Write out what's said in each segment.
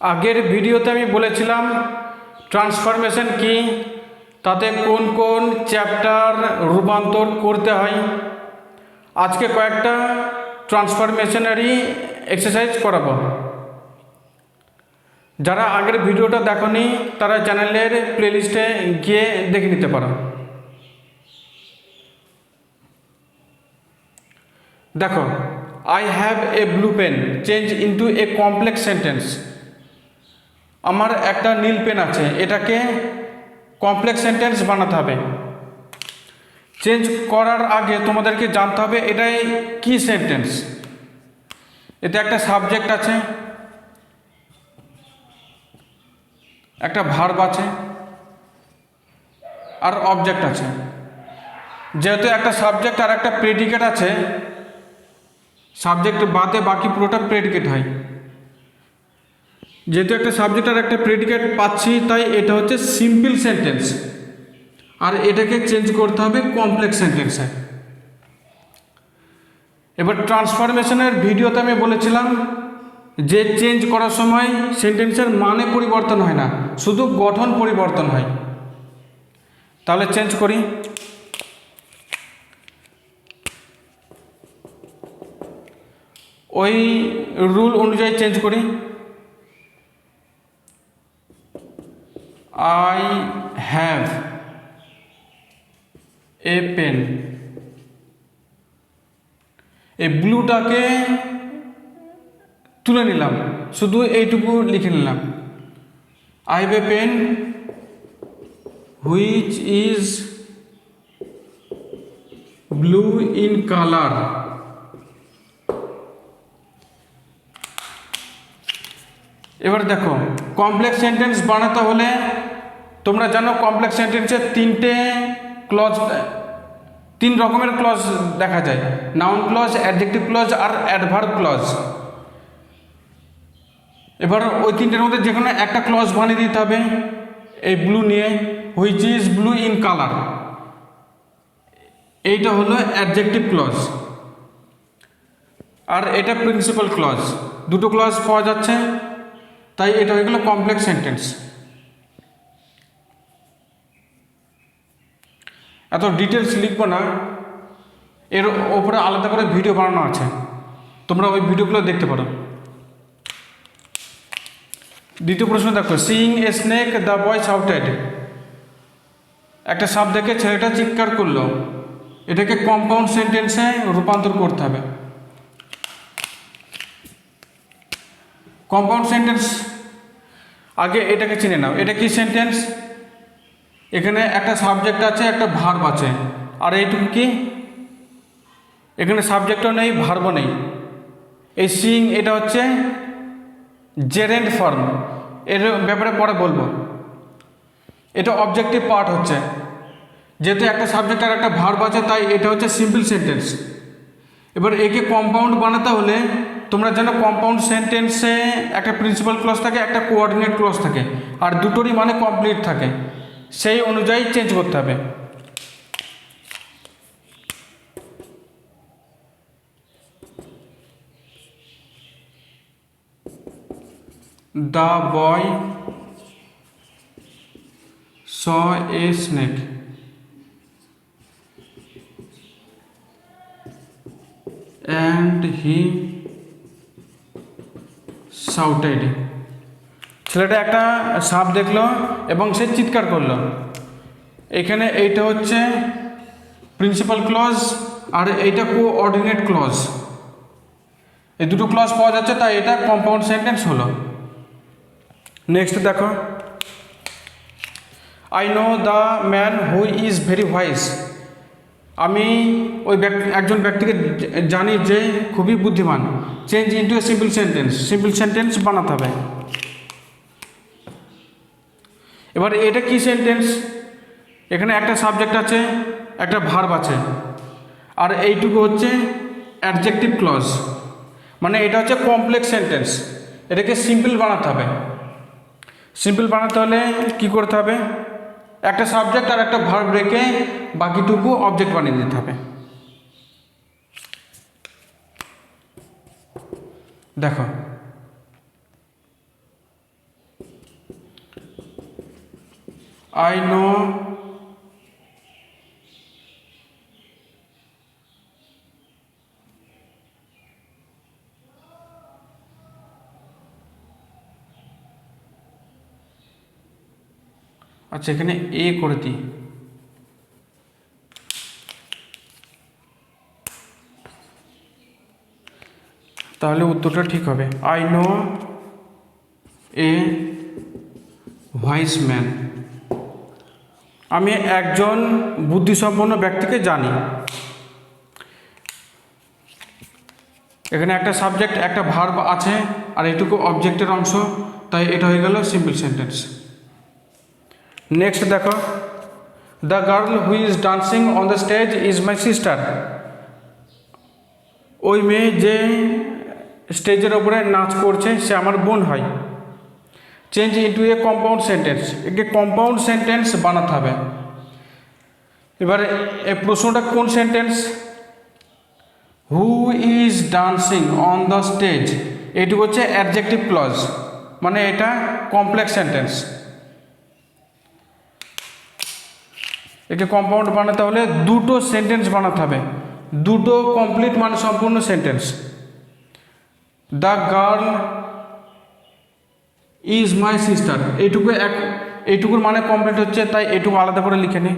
আগের ভিডিওতে আমি বলেছিলাম ট্রান্সফরমেশন কি? তাতে কোন কোন চ্যাপ্টার রূপান্তর করতে হয়? আজকে কয়েকটা ট্রান্সফরমেশনারি এক্সারসাইজ করাবো। যারা আগের ভিডিওটা দেখনি, তারা চ্যানেলের প্লেলিস্টে গিয়ে দেখে নিতে পারো। দেখো I have a blue pen change into a complex sentence আমার একটা নীল পেন আছে, এটাকে কমপ্লেক্স সেন্টেন্স বানাতে হবে। চেঞ্জ করার আগে তোমাদেরকে জানতে হবে এটাই কি সেন্টেন্স এতে একটা সাবজেক্ট আছে, একটা ভার্ব আছে, আর অবজেক্ট আছে। যেহেতু একটা সাবজেক্ট আর একটা প্রেডিকেট আছে সাবজেক্ট বাদে বাকি পুরোটা প্রেডিকেট হয়। যেহেতু একটা সাবজেক্ট আর একটা প্রেডিকেট পাচ্ছি, তাই এটা হচ্ছে সিম্পল সেন্টেন্স আর এটাকে চেঞ্জ করতে হবে কমপ্লেক্স সেন্টেন্সে এবার ট্রান্সফরমেশনের ভিডিওতে আমি বলেছিলাম যে চেঞ্জ করার সময় সেন্টেন্সের মানে পরিবর্তন হয় না, শুধু গঠন পরিবর্তন হয়। তাহলে চেঞ্জ করি। ওই রুল অনুযায়ী চেঞ্জ করি। আই হ্যাভ এ পেন এই ব্লুটাকে তুলে নিলাম। শুধু এইটুকু লিখে নিলাম। I have a pen which is blue in colour এবার দেখো কমপ্লেক্স সেন্টেন্স বানাতে হলে তোমরা জানো কমপ্লেক্স সেন্টেন্সে তিনটে ক্লজ তিন রকমের ক্লজ দেখা যায়। নাউন ক্লজ অ্যাডজেক্টিভ ক্লজ আর অ্যাডভার্ব ক্লজ এবার ওই তিনটের মধ্যে যে কোনো একটা ক্লজ বানিয়ে দিতে হবে, এই ব্লু নিয়ে which is blue in colour এইটা হলো অ্যাডজেক্টিভ ক্লজ আর এটা প্রিন্সিপাল ক্লজ দুটো ক্লজ পাওয়া যাচ্ছে, তাই এটা হয়ে গেলো কমপ্লেক্স সেন্টেন্স এত ডিটেলস লিখব না। এর ওপরে আলাদা করে ভিডিও বানানো আছে। তোমরা ওই ভিডিওগুলো দেখতে পারো। দ্বিতীয় প্রশ্ন দেখো seeing a snake the boy shouted একটা সাপ দেখে ছেলেটা চিৎকার করল। এটাকে কম্পাউন্ড সেন্টেন্সে রূপান্তর করতে হবে। কম্পাউন্ড সেন্টেন্স আগে এটাকে চিনে নাও। এটা কি সেন্টেন্স এখানে একটা সাবজেক্ট আছে, একটা ভার্ব আছে। আর এইটুকু কি? এখানে সাবজেক্টও নেই ভার্বও নেই। এই সিং এটা হচ্ছে জেরেন্ট ফর্ম এর ব্যাপারে পরে বলব। এটা অবজেক্টিভ পার্ট হচ্ছে। যেহেতু একটা সাবজেক্ট আর একটা ভার্ব আছে, তাই এটা হচ্ছে সিম্পল সেন্টেন্স এবার একে কম্পাউন্ড বানাতে হলে তোমরা যেন কম্পাউন্ড সেন্টেন্সে একটা প্রিন্সিপাল ক্লজ থাকে, একটা কোঅর্ডিনেট ক্লজ থাকে। আর দুটোরই মানে কমপ্লিট থাকে। সেই অনুযায়ী চেঞ্জ করতে হবে। The boy saw a snake. And he shouted ছেলেটা একটা সাপ দেখল এবং সে চিৎকার করল। এখানে এইটা হচ্ছে প্রিন্সিপাল ক্লজ আর এইটা কোঅর্ডিনেট ক্লজ এই দুটো ক্লজ পাওয়া যাচ্ছে, তাই এটা কম্পাউন্ড সেন্টেন্স হলো। নেক্সট দেখো। I know the man who is very wise আমি ওই একজন ব্যক্তিকে জানি যে খুবই বুদ্ধিমান। Change into a simple sentence simple sentence বানাতে হবে। এবার এটা কি সেন্টেন্স এখানে একটা সাবজেক্ট আছে, একটা ভার্ব আছে। আর এইটুকু হচ্ছে অ্যাডজেক্টিভ ক্লজ মানে এটা হচ্ছে কমপ্লেক্স সেন্টেন্স এটাকে সিম্পল বানাতে হবে। সিম্পল বানাতে হলে কি করতে হবে? একটা সাবজেক্ট আর একটা ভার্ব রেখে বাকিটুকু অবজেক্ট বানিয়ে দিতে হবে। দেখো আই নো আচ্ছা এখানে এ করে দিই। তাহলে উত্তরটা ঠিক হবে। I know a wise man আমি একজন বুদ্ধিসম্পন্ন ব্যক্তিকে জানি। এখানে একটা সাবজেক্ট একটা ভার্ব আছে, আর এটুকু অবজেক্টের অংশ, তাই এটা হয়ে গেল সিম্পল সেন্টেন্স নেক্সট দেখো the girl who is dancing on the stage is my sister ওই মেয়ে যে স্টেজের ওপরে নাচ করছে, সে আমার বোন হয়। Change into a compound sentence একে কম্পাউন্ড সেন্টেন্স বানাতে হবে। এবারে এই প্রশ্নটা কোন sentence who is dancing on the stage এটুকু হচ্ছে অ্যাডজেক্টিভ ক্লজ মানে এটা কমপ্লেক্স সেন্টেন্স একে কম্পাউন্ড বানাতে হলে দুটো সেন্টেন্স বানাতে হবে। দুটো কমপ্লিট মানে সম্পূর্ণ sentence the girl is my sister এইটুকু এক, এইটুকুর মানে কমপ্লিট হচ্ছে, তাই এটুকু আলাদা করে লিখে নিই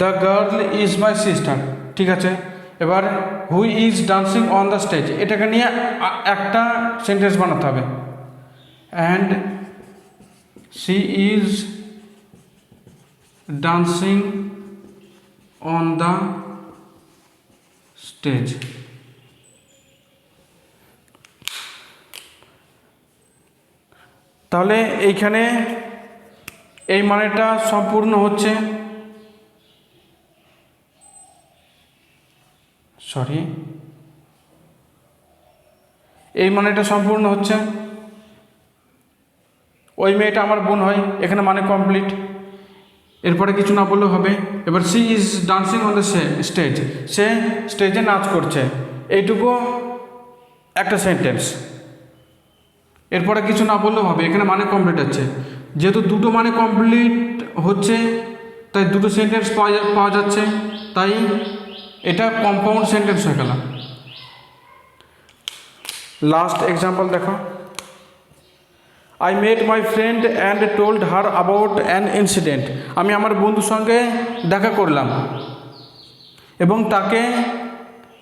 the girl is my sister ঠিক আছে? এবার who is dancing on the stage এটাকে নিয়ে একটা সেন্টেন্স বানাতে হবে। And she is dancing on the stage তাহলে এইখানে এই মানেটা সম্পূর্ণ হচ্ছে। সরি এই মানেটা সম্পূর্ণ হচ্ছে, ওই মেয়েটা আমার বোন হয়, এখানে মানে কমপ্লিট এরপরে কিছু না বললেও হবে। এবার she is dancing on the stage সে স্টেজে নাচ করছে। এইটুকু একটা সেন্টেন্স এরপরে কিছু না বললেও হবে, এখানে মানে কমপ্লিট হচ্ছে। যেহেতু দুটো মানে কমপ্লিট হচ্ছে, তাই দুটো সেন্টেন্স পাওয়া পাওয়া যাচ্ছে। তাই এটা কম্পাউন্ড সেন্টেন্স হয়ে গেল। লাস্ট এক্সাম্পল দেখো। I met my friend and told her about an incident আমি আমার বন্ধুর সঙ্গে দেখা করলাম এবং তাকে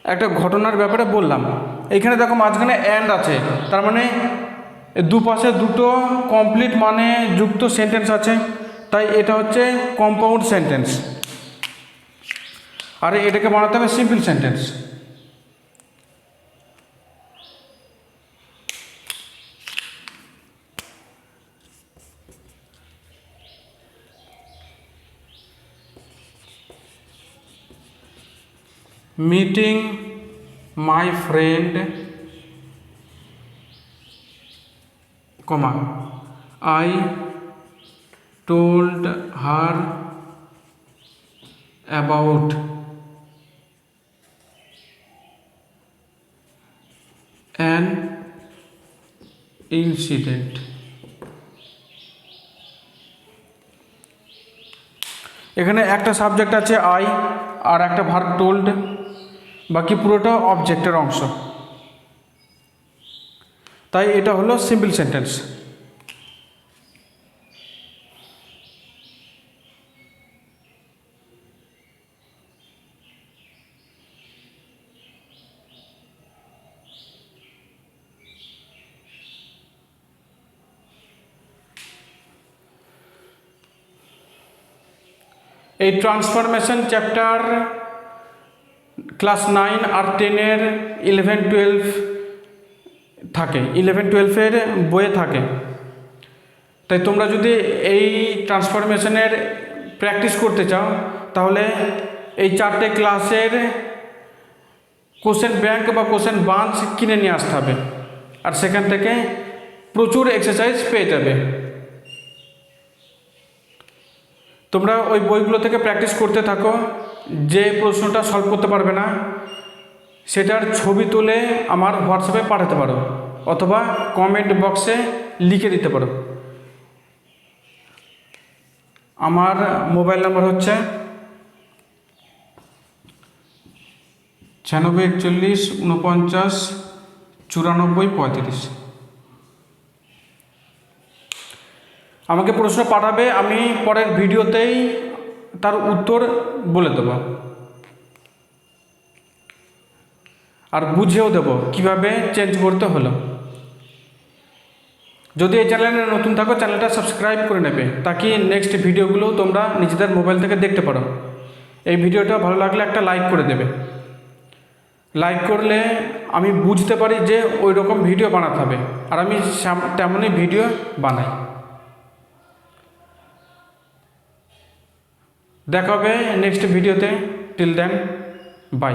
একটা ঘটনার ব্যাপারে বললাম। এইখানে দেখো মাঝখানে অ্যান্ড আছে। তার মানে দুপাশে দুটো কমপ্লিট মানে যুক্ত সেন্টেন্স আছে। তাই এটা হচ্ছে কম্পাউন্ড সেন্টেন্স আর এটাকে বানাতে হবে simple sentence meeting my friend comma I told her about an incident. এখানে একটা সাবজেক্ট আছে আই আর একটা ভার্ব টোল্ড বাকি পুরোটা অবজেক্টের অংশ। তাই এটা হলো সিম্পল সেন্টেন্স এই ট্রান্সফরমেশন চ্যাপ্টার ক্লাস নাইন আর টেনের ইলেভেন টুয়েলভ থাকে। ইলেভেন টুয়েলভের বইয়ে থাকে। তাই তোমরা যদি এই ট্রান্সফরমেশনের প্র্যাকটিস করতে চাও, তাহলে এই চারটে ক্লাসের কোশ্চেন ব্যাংক বা কোশ্চেন বাঞ্চ কিনে নিয়ে আসতে হবে। আর সেখান থেকে প্রচুর এক্সারসাইজ পেয়ে যাবে। তোমরা ওই বইগুলো থেকে প্র্যাকটিস করতে থাকো, যে প্রশ্নটা সলভ করতে পারবে না, সেটার ছবি তুলে আমার হোয়াটসঅ্যাপে পাঠাতে পারো, অথবা কমেন্ট বক্সে লিখে দিতে পারো। আমার মোবাইল নাম্বার হচ্ছে ছিয়ানব্বই একচল্লিশ উনপঞ্চাশ চুরানব্বই, পঁয়ত্রিশ। আমাকে প্রশ্ন পাঠাবে, আমি পরের ভিডিওতেই তার উত্তর বলে দেবো। আর বুঝেও দেবো কীভাবে চেঞ্জ করতে হলো। যদি এই চ্যানেলে নতুন থাকো, চ্যানেলটা সাবস্ক্রাইব করে নেবে তাকে নেক্সট ভিডিওগুলো তোমরা নিজেদের মোবাইল থেকে দেখতে পারো। এই ভিডিওটা ভালো লাগলে একটা লাইক করে দেবে। লাইক করলে আমি বুঝতে পারি যে ওই রকম ভিডিও বানাতে হবে। আর আমি তেমনই ভিডিও বানাই। দেখা হবে নেক্সট ভিডিওতে টিল দেন বাই